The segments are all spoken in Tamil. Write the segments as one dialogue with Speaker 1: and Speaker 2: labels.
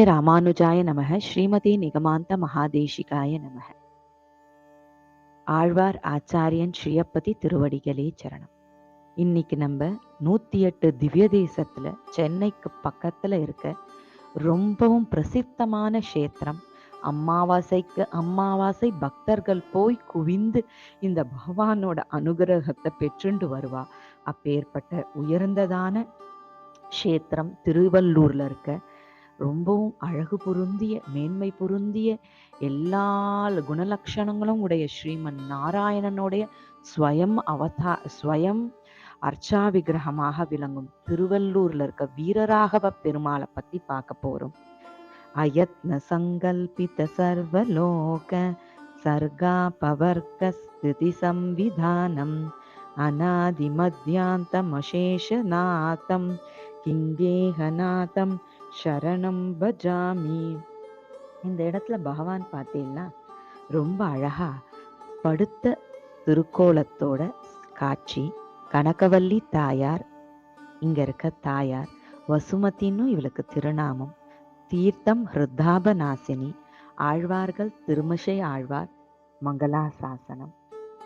Speaker 1: ஸ்ரீமதே ராமானுஜாய நமக ஸ்ரீமதி நிகமாந்த மகாதேஷிகாய நமக. ஆழ்வார் ஆச்சாரியன் ஸ்ரீயப்பதி திருவடிகளே சரணம். இன்னைக்கு நம்ம நூத்தி எட்டு திவ்ய தேசத்துல சென்னைக்கு பக்கத்துல இருக்க ரொம்பவும் பிரசித்தமான க்ஷேத்திரம் அம்மாவாசைக்கு அம்மாவாசை பக்தர்கள் போய் குவிந்து இந்த பகவானோட அனுகிரகத்தை பெற்றுண்டு வருவா. அப்பேற்பட்ட உயர்ந்ததான க்ஷேத்திரம் திருவள்ளூர்ல இருக்க ரொம்பவும் அழகு பொருந்திய மேன்மை பொருந்திய எல்லா குணலட்சணங்களும் உடைய ஸ்ரீமன் நாராயணனுடைய ஸ்வயம் அவதா ஸ்வயம் அர்ச்சா விக்கிரகமாக விளங்கும். திருவள்ளூர்ல இருக்க வீரராகவ பெருமாளை பத்தி பார்க்க போறோம். அயத்ன சங்கல்பித சர்வலோக சர்கா பவர்க்க ஸ்திதி சம்விதானம் அநாதி மத்தியாந்தம் அசேஷநாதம் கிங்கேகநாதம் சரணம் பஜாமி. இந்த இடத்துல பகவான் பார்த்தீங்கன்னா ரொம்ப அழகா படுத்த திருக்கோலத்தோட காட்சி கனகவல்லி தாயார் இங்க இருக்க தாயார் வசுமதின்னு இவளுக்கு திருநாமம் தீர்த்தம் ஹிருத்தாப நாசினி ஆழ்வார்கள் திருமிஷை ஆழ்வார் மங்களாசாசனம்.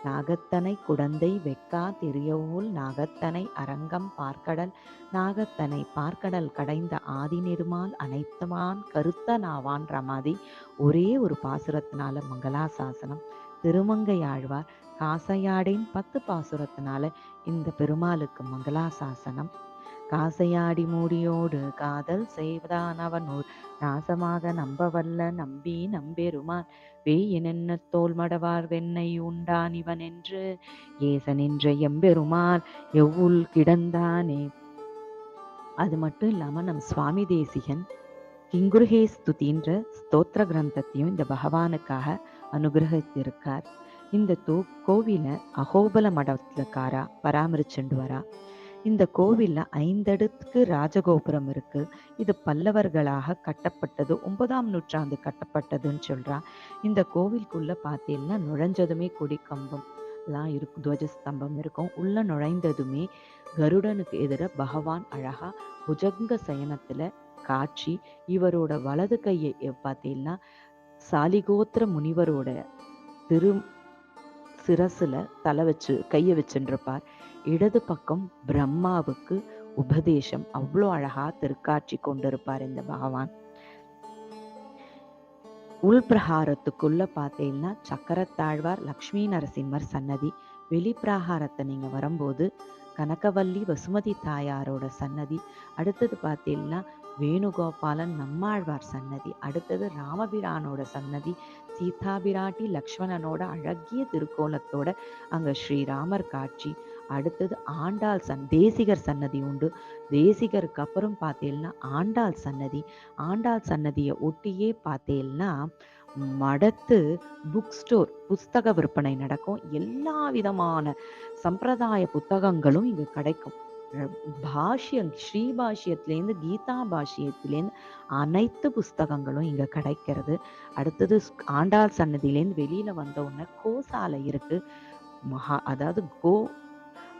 Speaker 1: நாகத்தனை குடந்தை வெக்கா திரியவுள் நாகத்தனை அரங்கம் பார்க்கடல். நாகத்தனை பார்க்கடல் கடைந்த ஆதி நெருமால் அனைத்துமான் கருத்த நாவான் ரமாதி. ஒரே ஒரு பாசுரத்தினால மங்களாசாசனம். திருமங்கை ஆழ்வார் காசையாடின் பத்து பாசுரத்தினால இந்த பெருமாளுக்கு மங்களாசாசனம். காசையாடி மூடியோடு காதல் செய்வதானவனூர். நாசமாக நம்பவல்ல நம்பி நம்பெருமான். வேயனென்ன தோல் மடவார் வெண்ணை உண்டான் இவன் என்று ஏசன் என்ற எம்பெருமான் எவ்வுள் கிடந்தானே? அது மட்டும் இல்லாம நம் சுவாமி தேசிகன் கிங்குருகே ஸ்துதின்ற ஸ்தோத்திர கிரந்தத்தையும் இந்த பகவானுக்காக அனுகிரகித்திருக்கார். இந்த தோ கோவில அகோபல மடத்துலக்காரா பராமரிச்சுண்டு வரா. இந்த கோவில்ல ஐந்தடுக்கு ராஜகோபுரம் இருக்கு. இது பல்லவர்களாக கட்டப்பட்டது ஒன்பதாம் நூற்றாண்டு கட்டப்பட்டதுன்னு சொல்றா. இந்த கோவிலுக்குள்ள பார்த்தீங்கன்னா நுழைஞ்சதுமே கொடி கம்பம் எல்லாம் இருக்கும் துவஜஸ்தம்பம் இருக்கும். உள்ள நுழைந்ததுமே கருடனுக்கு எதிர பகவான் அழகா புஜங்க சயனத்துல காட்சி இவரோட வலது கையை பார்த்தீங்கன்னா சாலிகோத்திர முனிவரோட திரு சிரசுல தலை வச்சு கைய வச்சுருப்பார். இடது பக்கம் பிரம்மாவுக்கு உபதேசம். அவ்வளோ அழகா திருக்காட்சி கொண்டிருப்பார் இந்த பகவான். உள்பிரகாரத்துக்குள்ள பார்த்தீங்கன்னா சக்கரத்தாழ்வார் லக்ஷ்மி நரசிம்மர் சன்னதி வெளிப்பிரகாரத்தை நீங்க வரும்போது கனகவல்லி வசுமதி தாயாரோட சன்னதி அடுத்தது பார்த்தீங்கன்னா வேணுகோபாலன் நம்மாழ்வார் சன்னதி அடுத்தது ராமபிரானோட சன்னதி சீதாபிராட்டி லக்ஷ்மணனோட அழகிய திருக்கோலத்தோட அங்க ஸ்ரீராமர் காட்சி அடுத்தது ஆண்டாள் சன் தேசிகர் சன்னதி உண்டு. தேசிகருக்கு அப்புறம் பார்த்தேன்னா ஆண்டாள் சன்னதி. ஆண்டாள் சன்னதியை ஒட்டியே பார்த்தீங்கன்னா மடத்து புக் ஸ்டோர் புஸ்தக விற்பனை நடக்கும். எல்லா விதமான சம்பிரதாய புத்தகங்களும் இங்கே கிடைக்கும். பாஷ்யம் ஸ்ரீ பாஷ்யத்துலேருந்து கீதா பாஷ்யத்துலேருந்து அனைத்து புஸ்தகங்களும் இங்கே கிடைக்கிறது. அடுத்தது ஆண்டாள் சன்னதியிலேருந்து வெளியில் வந்த உடனே கோசாலை இருக்கு. மகா அதாவது கோ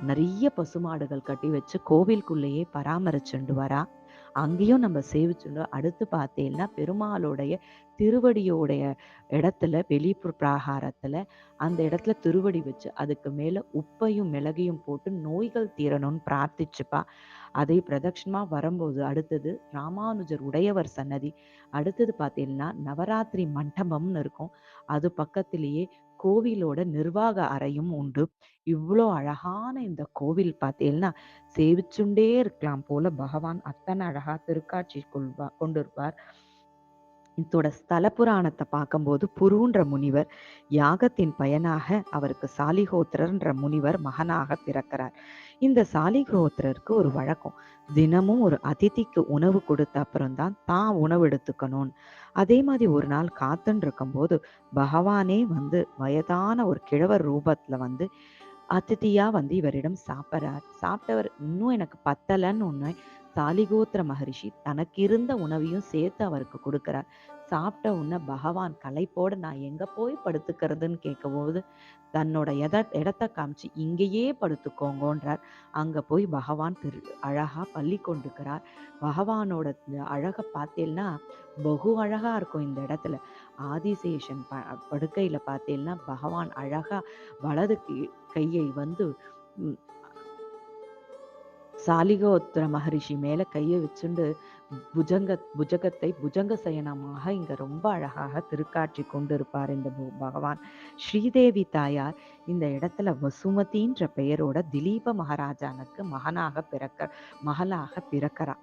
Speaker 1: நிறைய பசுமாடுகள் கட்டி வச்சு கோவிலுக்குள்ளேயே பராமரிச்சுண்டு வரா அங்கேயும் நம்ம சேவிச்சுண்டு அடுத்து பார்த்தீங்கன்னா பெருமாளுடைய திருவடியோடைய இடத்துல வெளிப்புற பிராகாரத்தில் அந்த இடத்துல திருவடி வச்சு அதுக்கு மேலே உப்பையும் மிளகையும் போட்டு நோய்கள் தீரணும்னு பிரார்த்திச்சுப்பா. அதை பிரதட்சணமா வரும்போது அடுத்தது ராமானுஜர் உடையவர் சன்னதி அடுத்தது பார்த்தீங்கன்னா நவராத்திரி மண்டபம்னு இருக்கும். அது பக்கத்திலேயே கோவிலோட நிர்வாக அறையும் உண்டு. இவ்வளோ அழகான இந்த கோவில் பார்த்தீங்கன்னா சேவிச்சுண்டே இருக்கலாம் போல பகவான் அத்தனை அழகா திருக்காட்சி கொள்வா கொண்டிருப்பார். இதோட ஸ்தல புராணத்தை பார்க்கும்போது புருன்ற முனிவர் யாகத்தின் பயனாக அவருக்கு சாலிகோத்திரன்ற முனிவர் மகனாக பிறக்கிறார். இந்த சாலிகோத்திரருக்கு ஒரு வழக்கம். தினமும் ஒரு அதிதிக்கு உணவு கொடுத்த அப்புறம்தான் தான் உணவு எடுத்துக்கணும். அதே மாதிரி ஒரு நாள் காத்துன்னு இருக்கும்போது பகவானே வந்து வயதான ஒரு கிழவர் ரூபத்துல வந்து அதிதியா வந்து இவரிடம் சாப்பிட்றார். சாப்பிட்டவர் இன்னும் எனக்கு பத்தலைன்னு ஒன்று சாலிகோத்திர மகரிஷி தனக்கு இருந்த உணவையும் சேர்த்து அவருக்கு கொடுக்கிறார். சாப்பிட்ட உன்ன பகவான் கலைப்போட நான் எங்க போய் படுத்துக்கிறதுன்னு கேட்கும்போது தன்னோட எத இடத்த காமிச்சு இங்கேயே படுத்துக்கோங்கன்றார். அங்க போய் பகவான் திரு அழகா பள்ளி கொண்டுக்கிறார் பகவானோட அழகை பார்த்தேன்னா பகு அழகா இருக்கும் இந்த இடத்துல. ஆதிசேஷன் ப படுக்கையில பார்த்தேன்னா பகவான் அழகா வலது கை- கையை வந்து சாலிகோத்திர மகரிஷி மேல கையை வச்சுண்டு புஜங்க புஜகத்தை புஜங்க சயனமாக இங்க ரொம்ப அழகாக திருக்காட்சி கொண்டிருப்பார் இந்த பகவான். ஸ்ரீதேவி தாயார் இந்த இடத்துல வசுமதின்ற பெயரோட திலீப மகாராஜானுக்கு மகனாக பிறக்க மகளாக பிறக்கிறா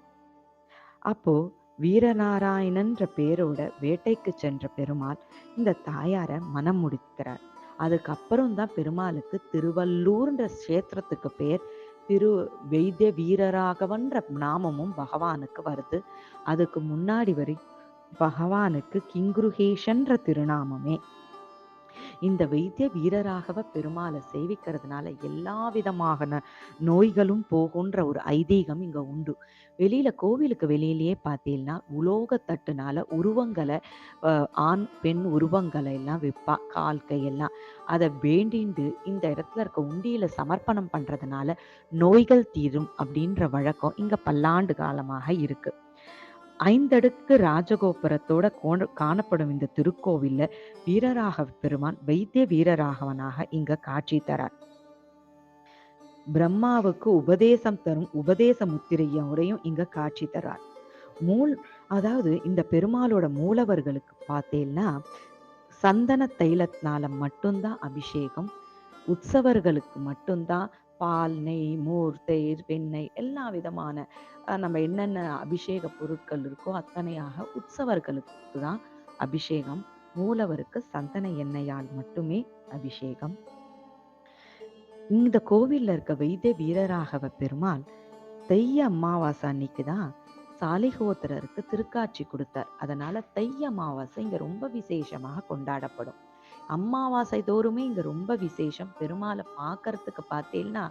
Speaker 1: அப்போ வீரநாராயணன்ற பேரோட வேட்டைக்கு சென்ற பெருமாள் இந்த தாயாரை மனம் முடிக்கிறார். அதுக்கப்புறம் தான் பெருமாளுக்கு திருவள்ளூர்ன்ற கஷேத்திரத்துக்கு பேர் திரு வைத்திய வீரராகவன்ற நாமமும் பகவானுக்கு வருது. அதுக்கு முன்னாடி வரை பகவானுக்கு கிங்குருகேஷன்ற திருநாமமே. இந்த வைத்திய வீரராகவ பெருமாளை சேவிக்கிறதுனால எல்லா விதமான நோய்களும் போகுன்ற ஒரு ஐதீகம் இங்க உண்டு. வெளியில கோவிலுக்கு வெளியிலேயே பார்த்தீங்கன்னா உலோக தட்டுனால உருவங்களை ஆண் பெண் உருவங்களை எல்லாம் வைப்பா கால் கையெல்லாம் அதை வேண்டிண்டு இந்த இடத்துல இருக்க உண்டியில சமர்ப்பணம் பண்றதுனால நோய்கள் தீரும் அப்படின்ற வழக்கம் இங்க பல்லாண்டு காலமாக இருக்கு. ஐந்தடுக்கு ராஜகோபுரத்தோட கோண- காணப்படும் இந்த திருக்கோவில்ல வீரராக பெருமான் வைத்திய வீரராகவனாக இங்க காட்சி தரார். பிரம்மாவுக்கு உபதேசம் தரும் உபதேச முத்திரையோடையும் இங்க காட்சி தரார். மூல் அதாவது இந்த பெருமாளோட மூலவர்களுக்கு பார்த்தேன்னா சந்தன தைலத்தினால மட்டும்தான் அபிஷேகம் உற்சவர்களுக்கு மட்டும்தான் பால் நெய் மோர் தயிர் வெண்ணெய் எல்லா விதமான நம்ம என்னென்ன அபிஷேக பொருட்கள் இருக்கோ அத்தனையாக உற்சவர்களுக்கு தான் அபிஷேகம். மூலவருக்கு சந்தன எண்ணெயால் மட்டுமே அபிஷேகம். இந்த கோவில்ல இருக்க வைத்திய வீரராகவ பெருமாள் தெய்ய அமாவாசை அன்னைக்கு தான் சாலிகோத்திரருக்கு திருக்காட்சி கொடுத்தார். அதனால தைய அமாவாசை இங்க ரொம்ப விசேஷமாக கொண்டாடப்படும். அமாவாசை தோறுமே இங்க ரொம்ப விசேஷம். பெருமாளை பார்க்கறதுக்கு பார்த்தீங்கன்னா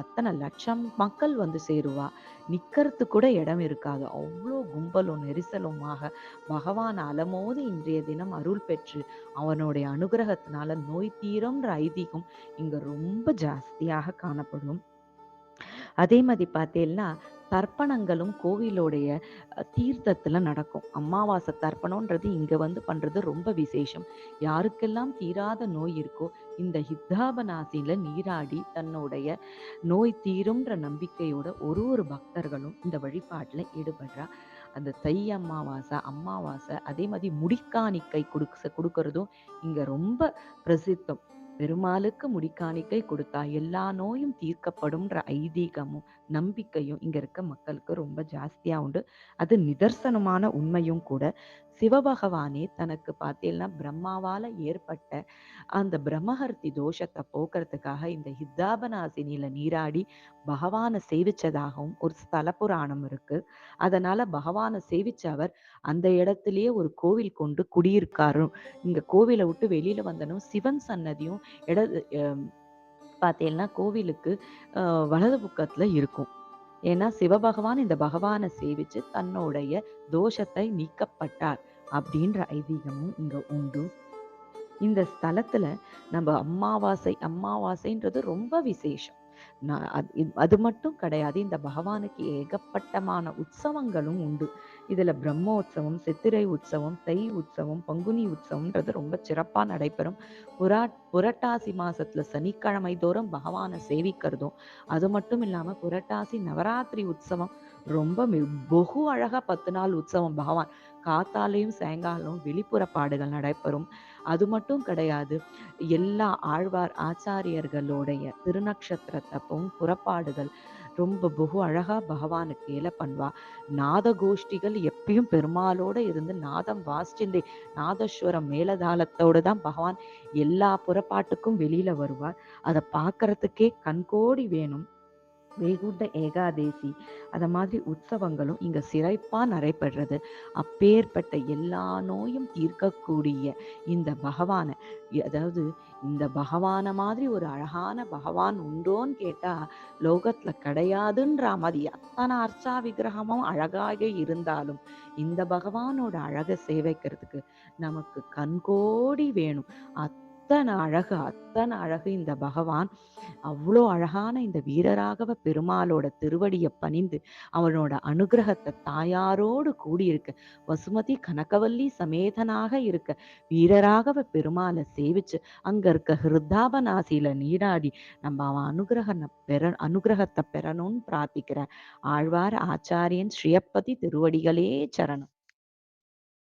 Speaker 1: அத்தனை லட்சம் மக்கள் வந்து சேருவா. நிக்கிறதுக்கு கூட இடம் இருக்காது. அவ்வளோ கும்பலும் நெரிசலுமாக பகவான் அலமோது இன்றைய தினம் அருள் பெற்று அவனுடைய அனுகிரகத்தினால நோய் தீரம்ன்ற ஐதீகம் இங்க ரொம்ப ஜாஸ்தியாக காணப்படும். அதே மாதிரி பார்த்தேன்னா தர்ப்பணங்களும் கோவிலோடைய தீர்த்தத்தில் தீர்த்தத்துல நடக்கும். அமாவாசை தர்ப்பணம்ன்றது இங்க வந்து பண்றது ரொம்ப விசேஷம். யாருக்கெல்லாம் தீராத நோய் இருக்கோ இந்த ஹித்தாபநாசியில் நீராடி தன்னுடைய நோய் தீரும்ன்ற நம்பிக்கையோட ஒரு ஒரு பக்தர்களும் இந்த வழிபாட்டில் ஈடுபடுறா. அந்த தை அமாவாசை அமாவாசை அதே மாதிரி முடிக்காணிக்கை கொடுக்க கொடுக்கறதும் இங்க ரொம்ப பிரசித்தம். பெருமாளுக்கு முடிக்காணிக்கை கொடுத்தா எல்லா நோயும் தீர்க்கப்படும்ன்ற ஐதீகமும் நம்பிக்கையும் இங்க இருக்க மக்களுக்கு ரொம்ப ஜாஸ்தியா உண்டு. அது நிதர்சனமான உண்மையும் கூட. சிவபகவானே தனக்கு பார்த்தீங்கன்னா பிரம்மாவால ஏற்பட்ட அந்த பிரம்மஹர்த்தி தோஷத்தை போக்குறதுக்காக இந்த ஹித்தாபநாசினியில நீராடி பகவானை சேவிச்சதாகவும் ஒரு ஸ்தல புராணம் இருக்கு. அதனால பகவானை சேவிச்ச அவர் அந்த இடத்துலயே ஒரு கோவில் கொண்டு குடியிருக்காரு. இங்க கோவிலை விட்டு வெளியில வந்தனும் சிவன் சன்னதியும் இடது பார்த்தீங்கன்னா கோவிலுக்கு வலது பக்கத்துல இருக்கும். ஏன்னா சிவபகவான் இந்த பகவானை சேவிச்சு தன்னுடைய தோஷத்தை நீக்கப்பட்டார் அப்படின்ற ஐதீகமும் இங்க உண்டு. இந்த ஸ்தலத்துல நம்ம அம்மாவாசை அம்மாவாசைன்றது ரொம்ப விசேஷம். நான் அது மட்டும் கிடையாது. இந்த பகவானுக்கு ஏகப்பட்டமான உற்சவங்களும் உண்டு. இதுல பிரம்மோற்சவம் சித்திரை உற்சவம் தை உற்சவம் பங்குனி உற்சவம்ன்றது ரொம்ப சிறப்பா நடைபெறும். புரா புரட்டாசி மாசத்துல சனிக்கிழமை தோறும் பகவானை சேவிக்கிறதும் அது மட்டும் இல்லாம புரட்டாசி நவராத்திரி உற்சவம் ரொம்ப பகு அழகா பத்து நாள் உற்சவம். பகவான் காத்தாலையும் சாயங்காலம் வெளிப்புற பாடுகள் நடைபெறும். அது மட்டும் கிடையாது எல்லா ஆழ்வார் ஆச்சாரியர்களுடைய திருநக்ஷத்திரத்தப்பவும் புறப்பாடுகள் ரொம்ப பகு அழகா பகவானுக்கு ஏல பண்ணுவா. நாத கோஷ்டிகள் எப்பயும் பெருமாளோட இருந்து நாதம் வாசிச்சிந்தே நாதஸ்வரம் மேலதாளத்தோடு தான் பகவான் எல்லா புறப்பாட்டுக்கும் வெளியில வருவார். அதை பார்க்கறதுக்கே கண்கோடி வேணும். வெகுண்ட ஏகாதேசி அத மாதிரி உற்சவங்களும் இங்க சிறப்பாக நடைபெறுறது. அப்பேற்பட்ட எல்லா நோயும் தீர்க்கக்கூடிய இந்த பகவானை அதாவது இந்த பகவானை மாதிரி ஒரு அழகான பகவான் உண்டோன்னு கேட்டா, லோகத்துல கிடையாதுன்றா மாதிரி அத்தனை அர்ச்சா விக்கிரகமும் அழகாக இருந்தாலும், இந்த பகவானோட அழகை சேவைக்கிறதுக்கு நமக்கு கண்கோடி வேணும். அத்தனை அழகு அத்தனை அழகு இந்த பகவான். அவ்வளோ அழகான இந்த வீரராகவ பெருமாளோட திருவடியை பணிந்து, அவனோட அனுகிரகத்தை தாயாரோடு கூடியிருக்க, வசுமதி கனகவல்லி சமேதனாக இருக்க, வீரராகவ பெருமாளை சேவிச்சு, அங்க இருக்க ஹிருத்தாபநாசியில நீராடி, நம்ம அவன் அனுக்கிரகன பெற அனுகிரகத்தை பெறணும்னு பிரார்த்திக்கிறேன். ஆழ்வார் ஆச்சாரியன் ஸ்ரீயப்பதி திருவடிகளே சரணம்.